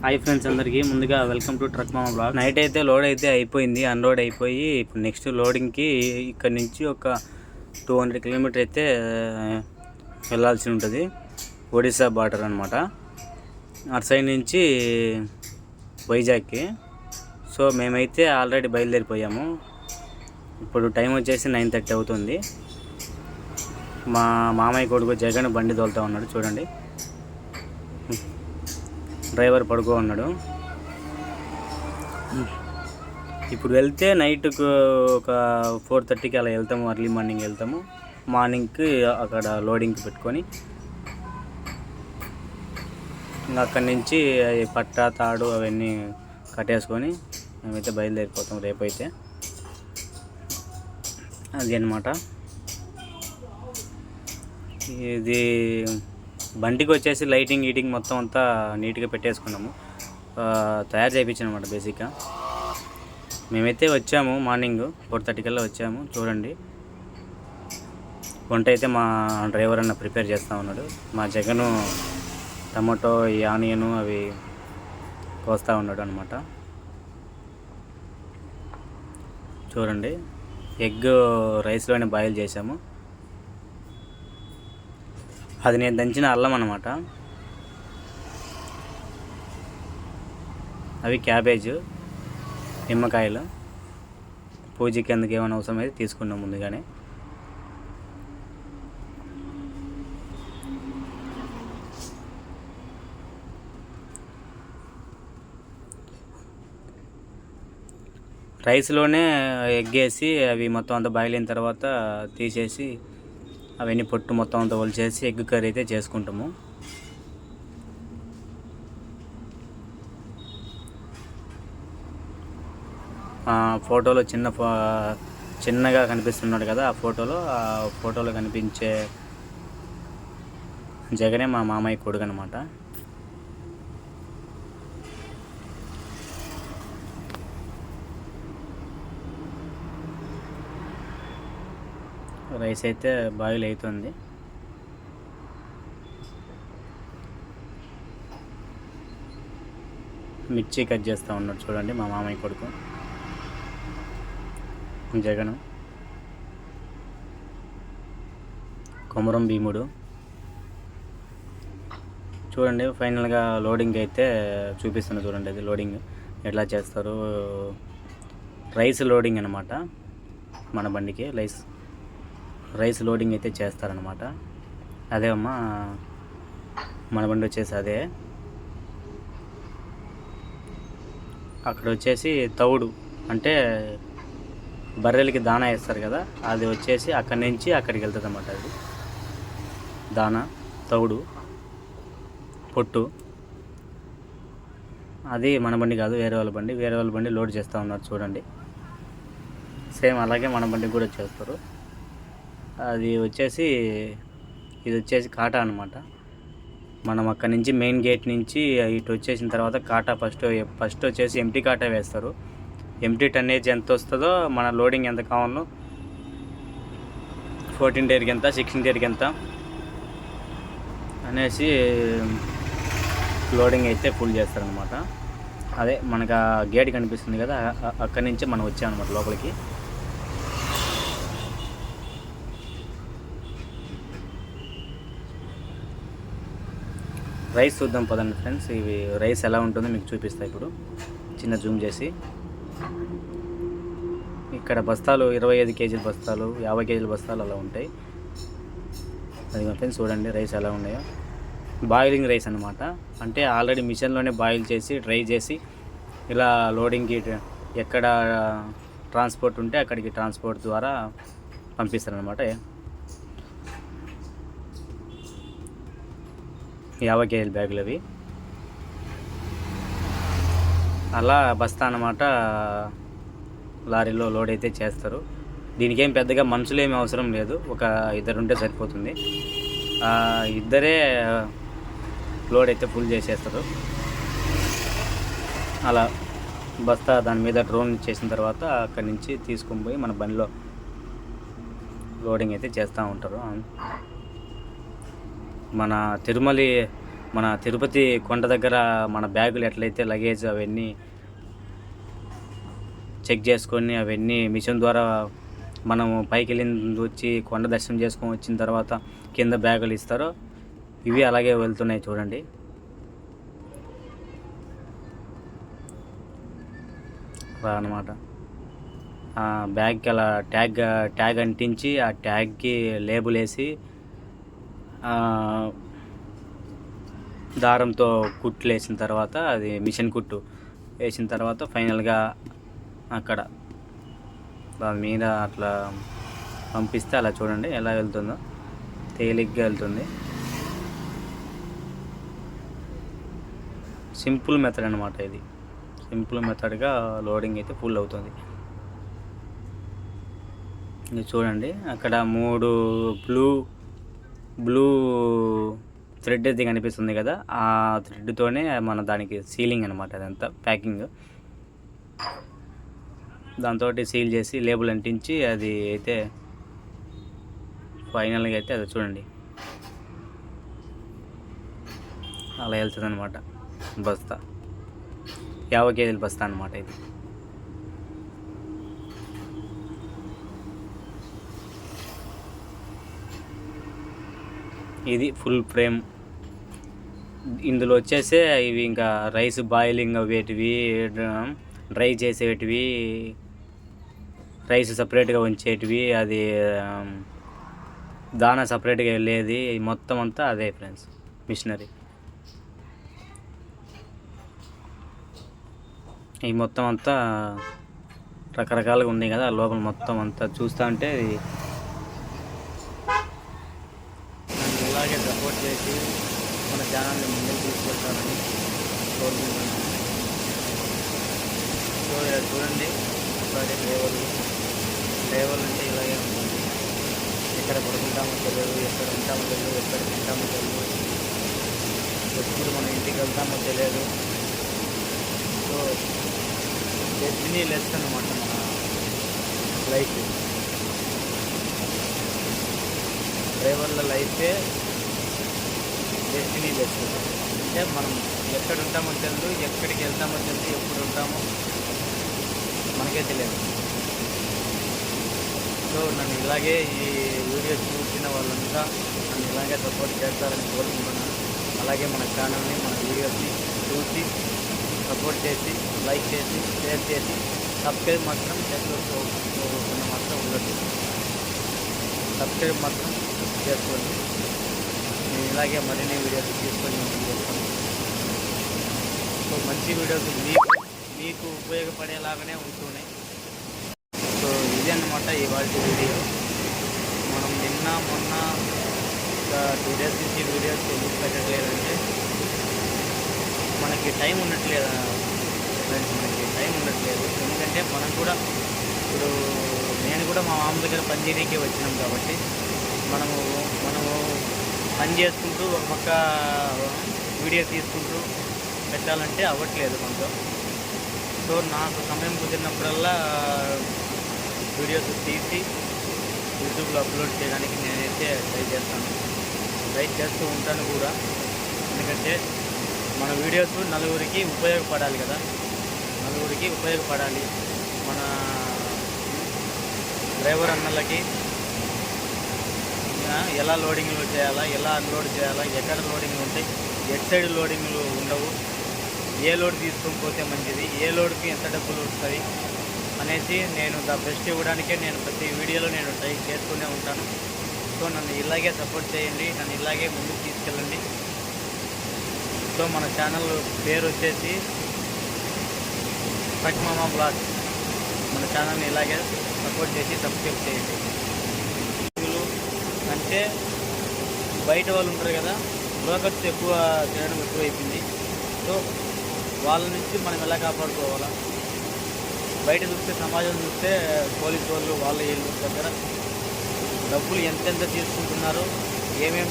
Hi friends అందరికీ ముందుగా welcome to truck మామ బ్లాగ్ నైట్ అయితే లోడ్ అయితే అయిపోయింది అన్లోడ్ అయిపోయి ఇప్పుడు నెక్స్ట్ లోడింగ్కి ఇక్కడ నుంచి ఒక టూ హండ్రెడ్ కిలోమీటర్ అయితే uh, వెళ్ళాల్సి ఉంటుంది. ఒడిశా బార్డర్ అనమాట అటు సైడ్ నుంచి వైజాగ్కి. సో మేమైతే ఆల్రెడీ బయలుదేరిపోయాము. ఇప్పుడు టైం వచ్చేసి నైన్ థర్టీ అవుతుంది. మా మామయ్య కొడుకు జగన్ బండి తోలుతా ఉన్నాడు చూడండి. డ్రైవర్ పడుకో ఉన్నాడు ఇప్పుడు వెళ్తే నైట్కు ఒక ఫోర్ థర్టీకి అలా వెళ్తాము అర్లీ మార్నింగ్ వెళ్తాము. మార్నింగ్కి అక్కడ లోడింగ్కి పెట్టుకొని ఇంకా అక్కడి నుంచి అవి పట్ట తాడు అవన్నీ కట్టేసుకొని మేమైతే బయలుదేరిపోతాం రేపైతే. అది అన్నమాట. ఇది బండికి వచ్చేసి లైటింగ్ ఈటింగ్ మొత్తం అంతా నీట్గా పెట్టేసుకున్నాము. తయారు చేయించామన్నమాట బేసిక్గా. మేమైతే వచ్చాము మార్నింగ్ ఫోర్ థర్టీ కల్లా వచ్చాము చూడండి. వంట అయితే మా డ్రైవర్ అన్న ప్రిపేర్ చేస్తూ ఉన్నాడు. మా జగను టమాటో ఈ ఆనియన్ అవి కోస్తూ ఉన్నాడు అనమాట చూడండి. ఎగ్ రైస్లోనే బాయిల్ చేసాము అది నేను దంచిన అల్లం అనమాట అవి క్యాబేజ్ నిమ్మకాయలు పూజకి ఎందుకు ఏమైనా అవసరం అయితే తీసుకున్నాం ముందుగానే. రైస్లోనే ఎగ్గేసి అవి మొత్తం అంతా బాయిల్ అయిన తర్వాత తీసేసి అవన్నీ పొట్టు మొత్తం అంతా ఒలిచేసి ఎగ్ కర్రీ అయితే చేసుకుంటాము. ఆ ఫోటోలో చిన్న ఫో చిన్నగా కనిపిస్తున్నాడు కదా ఆ ఫోటోలో ఆ ఫోటోలో కనిపించే జగనే మా మామయ్య కొడుకు అనమాట రైస్ అయితే బాయిల్ అవుతుంది మిర్చి కట్ చేస్తూ ఉన్నాడు చూడండి మా మామయ్య కొడుకు. జగన్. కొమరం భీముడు. చూడండి ఫైనల్గా లోడింగ్ అయితే చూపిస్తున్నా చూడండి అది లోడింగ్ ఎట్లా చేస్తారు. రైస్ లోడింగ్ అనమాట మన బండికి రైస్. రైస్ లోడింగ్ అయితే చేస్తారనమాట అదే అమ్మా మన బండి వచ్చేసి అదే. అక్కడ వచ్చేసి తౌడు అంటే బర్రెలకి దానా వేస్తారు కదా అది వచ్చేసి అక్కడి నుంచి అక్కడికి వెళ్తుంది అన్నమాట అది. దానా తౌడు పొట్టు. అది మన బండి కాదు వేరే వాళ్ళ బండి. వేరే వాళ్ళ బండి లోడ్ చేస్తూ ఉన్నారు చూడండి. సేమ్ అలాగే మన బండి కూడా చేస్తారు. అది వచ్చేసి ఇది వచ్చేసి కాటా అనమాట మనం అక్కడ నుంచి మెయిన్ గేట్ నుంచి ఇటు వచ్చేసిన తర్వాత కాటా ఫస్ట్ ఫస్ట్ వచ్చేసి ఎంటీ కాటా వేస్తారు. ఎంటీ టన్నేజ్ ఎంత వస్తుందో మన లోడింగ్ ఎంత కావాలో ఫోర్టీన్ డేర్కి ఎంత సిక్స్టీన్ డేర్కి ఎంత అనేసి లోడింగ్ అయితే ఫుల్ చేస్తారనమాట అదే మనకు ఆ గేట్ కనిపిస్తుంది కదా అక్కడి నుంచి మనం వచ్చామన్నమాట లోపలికి. రైస్ చూద్దాం పదండి ఫ్రెండ్స్. ఇవి రైస్ ఎలా ఉంటుందో మీకు చూపిస్తా ఇప్పుడు. చిన్న జూమ్ చేసి. ఇక్కడ బస్తాలు ఇరవై ఐదు కేజీల బస్తాలు యాభై కేజీల బస్తాలు అలా ఉంటాయి. అది ఫ్రెండ్స్ చూడండి రైస్ ఎలా ఉన్నాయో. బాయిలింగ్ రైస్ అనమాట అంటే ఆల్రెడీ మిషన్లోనే బాయిల్ చేసి డ్రై చేసి ఇలా లోడింగ్కి ఎక్కడ ట్రాన్స్పోర్ట్ ఉంటే అక్కడికి ట్రాన్స్పోర్ట్ ద్వారా పంపిస్తారనమాట యాభై కేజీల బ్యాగులు అవి. అలా బస్తా అన్నమాట. లారీలో లోడ్ అయితే చేస్తారు. దీనికి ఏం పెద్దగా మనుషులు ఏమి అవసరం లేదు. ఒక ఇద్దరు ఉంటే సరిపోతుంది. ఇద్దరే లోడ్ అయితే ఫుల్ చేసేస్తారు. అలా బస్తా దాని మీద డ్రోన్ చేసిన తర్వాత అక్కడి నుంచి తీసుకొని పోయి మన బండిలో లోడింగ్ అయితే చేస్తూ ఉంటారు. మన తిరుమలి మన తిరుపతి కొండ దగ్గర మన బ్యాగులు ఎట్లయితే లగేజ్ అవన్నీ చెక్ చేసుకొని అవన్నీ మిషన్ ద్వారా మనం పైకి వెళ్ళింది వచ్చి కొండ దర్శనం చేసుకొని వచ్చిన తర్వాత కింద బ్యాగులు ఇస్తారో ఇవి అలాగే వెళ్తున్నాయి చూడండి. అలా అనమాట బ్యాగ్కి అలా ట్యాగ్ ట్యాగ్ అంటించి ఆ ట్యాగ్కి లేబుల్ వేసి దారంతో కుట్లు వేసిన తర్వాత అది మిషన్ కుట్టు వేసిన తర్వాత ఫైనల్గా అక్కడ దాని మీద అట్లా పంపిస్తే అలా చూడండి ఎలా వెళ్తుందో. తేలిగ్గా వెళ్తుంది. సింపుల్ మెథడ్ అనమాట ఇది. సింపుల్ మెథడ్గా లోడింగ్ అయితే ఫుల్ అవుతుంది. ఇది చూడండి అక్కడ మూడు బ్లూ బ్లూ థ్రెడ్ అయితే కనిపిస్తుంది కదా ఆ థ్రెడ్తోనే మన దానికి సీలింగ్ అనమాట అదంతా ప్యాకింగ్. దాంతో సీల్ చేసి లేబుల్ అంటించి అది అయితే ఫైనల్గా అయితే అది చూడండి. అలా వెళ్తుంది అనమాట బస్తా. యాభై కేజీల బస్తా అనమాట ఇది. ఇది ఫుల్ ఫ్రేమ్ ఇందులో వచ్చేసే ఇవి ఇంకా రైస్ బాయిలింగ్ అవేటివి డ్రై చేసేటివి రైస్ సపరేట్గా ఉంచేటివి అది దాన దానా సపరేట్గా వెళ్ళేది మొత్తం అంతా అదే ఫ్రెండ్స్ మిషనరీ ఈ మొత్తం అంతా రకరకాలుగా ఉన్నాయి కదా ఆ లోపల మొత్తం అంతా చూస్తూ ఉంటే ఇది నన్ను ఇలాగే సపోర్ట్ చేసి మన ఛానల్ని ముందుకు తీసుకెళ్తానని కోరుకుంటున్నాను. సో ఇలా చూడండి ఒకసారి డ్రైవర్లు డ్రైవర్లు అంటే ఇలాగే ఉంటుంది. ఎక్కడ పడుకుంటామో తెలియదు ఎక్కడ ఉంటామో తెలియదు ఎక్కడ తింటామో తెలియదు. ఎప్పుడు మనం ఇంటికి వెళ్తామో తెలియదు. సో డెస్టినీ లెస్ అనమాట మన లైఫ్. డ్రైవర్ల లైఫే డెస్టినీ లెస్ అంటే మనం ఎక్కడ ఉంటామో తెలియదు ఎక్కడికి వెళ్తామో తెలియదు ఎప్పుడు ఉంటామో మనకే తెలియదు. సో నన్ను ఇలాగే ఈ వీడియో చూసిన వాళ్ళంతా నన్ను ఇలాగే సపోర్ట్ చేస్తారని కోరుకుంటున్నాను. అలాగే మన ఛానల్ని మన వీడియోస్ని చూసి సపోర్ట్ చేసి లైక్ చేసి షేర్ చేసి సబ్స్క్రైబ్ మాత్రం చేసుకోకుండా మాత్రం ఉండదు. సబ్స్క్రైబ్ మాత్రం చేసుకోండి. ఇలాగే మరిన్ని వీడియోస్ తీసుకొని సో మంచి వీడియోస్ మీకు మీకు ఉపయోగపడేలాగానే ఉంటున్నాయి సో ఇది అన్నమాట ఇవాళ వీడియో మనం నిన్న మొన్న ఒక టూ డేస్ నుంచి వీడియోస్ ఎందుకు పెట్టట్లేదంటే మనకి టైం ఉండట్లేదు ఫ్రెండ్స్ మనకి టైం ఉండట్లేదు. ఎందుకంటే మనం కూడా ఇప్పుడు నేను కూడా మా మామ దగ్గర పని చేయడానికి వచ్చినాం కాబట్టి మనము మనము పని చేసుకుంటూ ఒక పక్క వీడియో తీసుకుంటూ పెట్టాలంటే అవ్వట్లేదు కొంచెం సో నాకు సమయం కుదిరినప్పుడల్లా వీడియోస్ తీసి యూట్యూబ్లో అప్లోడ్ చేయడానికి నేనైతే ట్రై చేస్తాను. ట్రై చేస్తూ ఉంటాను కూడా. ఎందుకంటే మన వీడియోస్ నలుగురికి ఉపయోగపడాలి కదా. నలుగురికి ఉపయోగపడాలి. మన డ్రైవర్ అన్నలకి ఎలా లోడింగ్లు చేయాలా? ఎలా అన్లోడ్ చేయాలా? ఎక్కడ లోడింగ్లు ఉంటాయి? ఎట్ సైడ్ లోడింగ్లు ఉండవు? ఏ లోడ్ తీసుకొని పోతే మంచిది? ఏ లోడ్కి ఎంత డబ్బులు వస్తాయి? అనేసి నేను ద బెస్ట్ ఇవ్వడానికే నేను ప్రతి వీడియోలో నేను ట్రై చేస్తూనే ఉంటాను. సో నన్ను ఇలాగే సపోర్ట్ చేయండి. నన్ను ఇలాగే ముందుకు తీసుకెళ్ళండి. సో మన ఛానల్ పేరు వచ్చేసి మామా బ్లాగ్ మన ఛానల్ని ఇలాగే సపోర్ట్ చేసి సబ్స్క్రైబ్ చేయండి. అంటే బయట వాళ్ళు ఉంటారు కదా బ్రోకర్స్ ఎక్కువ తినడం ఎక్కువైపోయింది. సో వాళ్ళ నుంచి మనం ఎలా కాపాడుకోవాలా? బయట చూస్తే సమాజం చూస్తే పోలీసు వాళ్ళు వాళ్ళ వీళ్ళ దగ్గర డబ్బులు ఎంతెంత తీసుకుంటున్నారో ఏమేం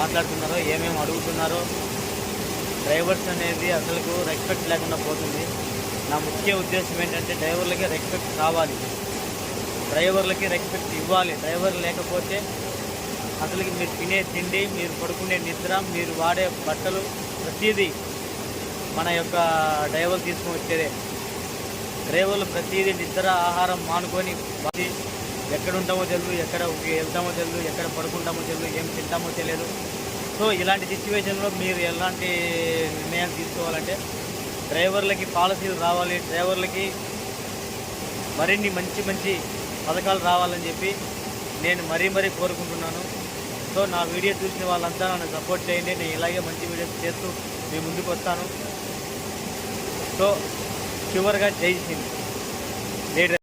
మాట్లాడుతున్నారో ఏమేమి అడుగుతున్నారో డ్రైవర్స్ అనేది అసలుకు రెస్పెక్ట్ లేకుండా పోతుంది. నా ముఖ్య ఉద్దేశం ఏంటంటే డ్రైవర్లకి రెస్పెక్ట్ కావాలి. డ్రైవర్లకి రెస్పెక్ట్ ఇవ్వాలి. డ్రైవర్ లేకపోతే అసలుకి మీరు తినే తిండి మీరు పడుకునే నిద్ర మీరు వాడే బట్టలు ప్రతిదీ మన యొక్క డ్రైవర్ తీసుకుని వచ్చేదే. డ్రైవర్లు ప్రతిదీ నిద్ర ఆహారం మానుకొని ఎక్కడ ఉంటామో తెలియదు ఎక్కడ వెళ్తామో తెలియదు ఎక్కడ పడుకుంటామో తెలియదు ఏం తింటామో తెలియదు సో ఇలాంటి సిచ్యువేషన్లో మీరు ఎలాంటి నిర్ణయాలు తీసుకోవాలంటే డ్రైవర్లకి పాలసీలు రావాలి. డ్రైవర్లకి మరిన్ని మంచి మంచి పథకాలు రావాలని చెప్పి నేను మరీ మరీ కోరుకుంటున్నాను. సో నా వీడియో చూసిన వాళ్ళంతా నన్ను సపోర్ట్ చేయండి. నేను ఇలాగే మంచి వీడియోస్ చేస్తూ మీ ముందుకు వస్తాను. సో చివరిగా జై హింద్.